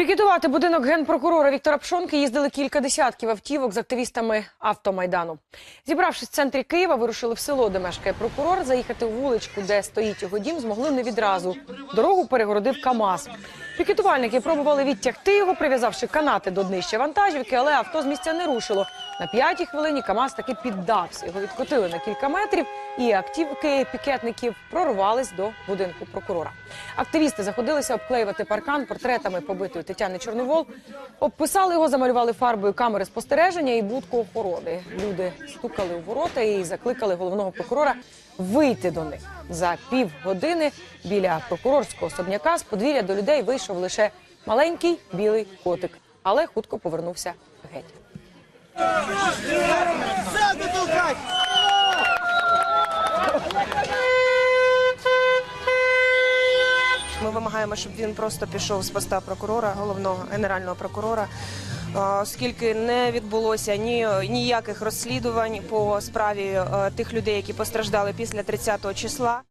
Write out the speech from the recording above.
Пікетувати будинок генпрокурора Віктора Пшонки їздили кілька десятків автівок з активістами автомайдану. Зібравшись в центрі Києва, вирушили в село, де мешкає прокурор. Заїхати у вуличку, де стоїть його дім, змогли не відразу. Дорогу перегородив КАМАЗ. Пікетувальники пробували відтягти його, прив'язавши канати до днища вантажівки, але авто з місця не рушило. На п'ятій хвилині КАМАЗ таки піддався. Його відкотили на кілька метрів, і активки пікетників прорвались до будинку прокурора. Активісти заходилися обклеювати паркан портретами побитої Тетяни Чорновол. Обписали його, замалювали фарбою камери спостереження і будку охорони. Люди стукали у ворота і закликали головного прокурора вийти до них. За півгодини біля прокурорського особняка з подвір'я до людей вийшов лише маленький білий котик, але хутко повернувся геть. Ми вимагаємо, щоб він просто пішов з поста прокурора, головного генерального прокурора, оскільки не відбулося ні ніяких розслідувань по справі е, тих людей, які постраждали після 30 числа.